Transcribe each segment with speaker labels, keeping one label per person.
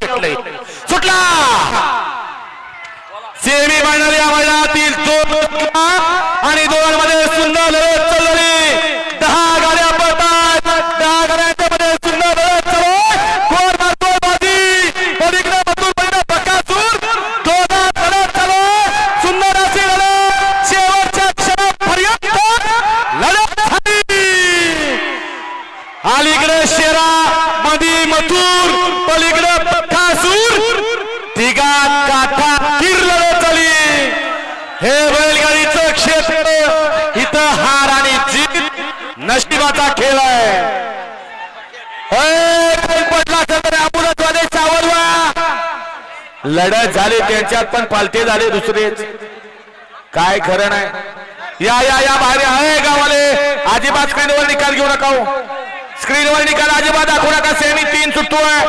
Speaker 1: भेटलंय सुटला semi final या मैदानातील दोन आणि दोन मध्ये सुंदर लढत चालली. दहा गाड्या पडतात दहा गाड्यांच्या मध्ये सुंदर लढत चालू सुंदर अलीकडे शेरा मधी मथुर. पलीकडे हे बैलगाडीचं क्षेत्र इथं हार आणि जीत नशिबाचा खेळ आहे. होय, पडला तर सावरवा. लढत झाली त्यांच्यात पण पालते झाले दुसरेच. काय खरं नाही. या या या बाहेर. आहे गावाले अजिबात स्क्रीनवर निकाल घेऊ नका हो. स्क्रीनवर निकाल अजिबात दाखवू नका. सेमी तीन सुटतो आहे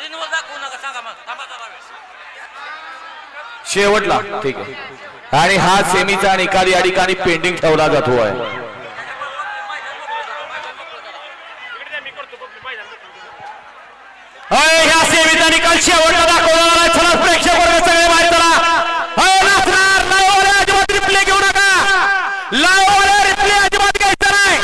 Speaker 2: स्क्रीनवर दाखवू नका सांगा मग थांबा जरा वेळ.
Speaker 1: शेवटला ठीक आहे आणि हा सेमीचा निकाल या ठिकाणी पेंडिंग ठेवला जातो आहे अय, ह्या सेमीचा निकाल शेवटला दाखवला गेला. चला प्रेक्षक वर्ग सगळे बाहेर चला अय, नाचणार लाईव्ह वाले अजिबात रिप्ले घेऊ नका लाईव्ह वाले रिप्ले अजिबात घ्यायचा नाही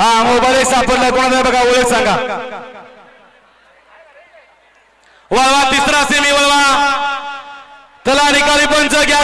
Speaker 1: हा मोबाईल सापडला कोणाचा बघा ओळख सांगा. वळवा तिसरा सेमी वळवा. चला निकाली पंच घ्या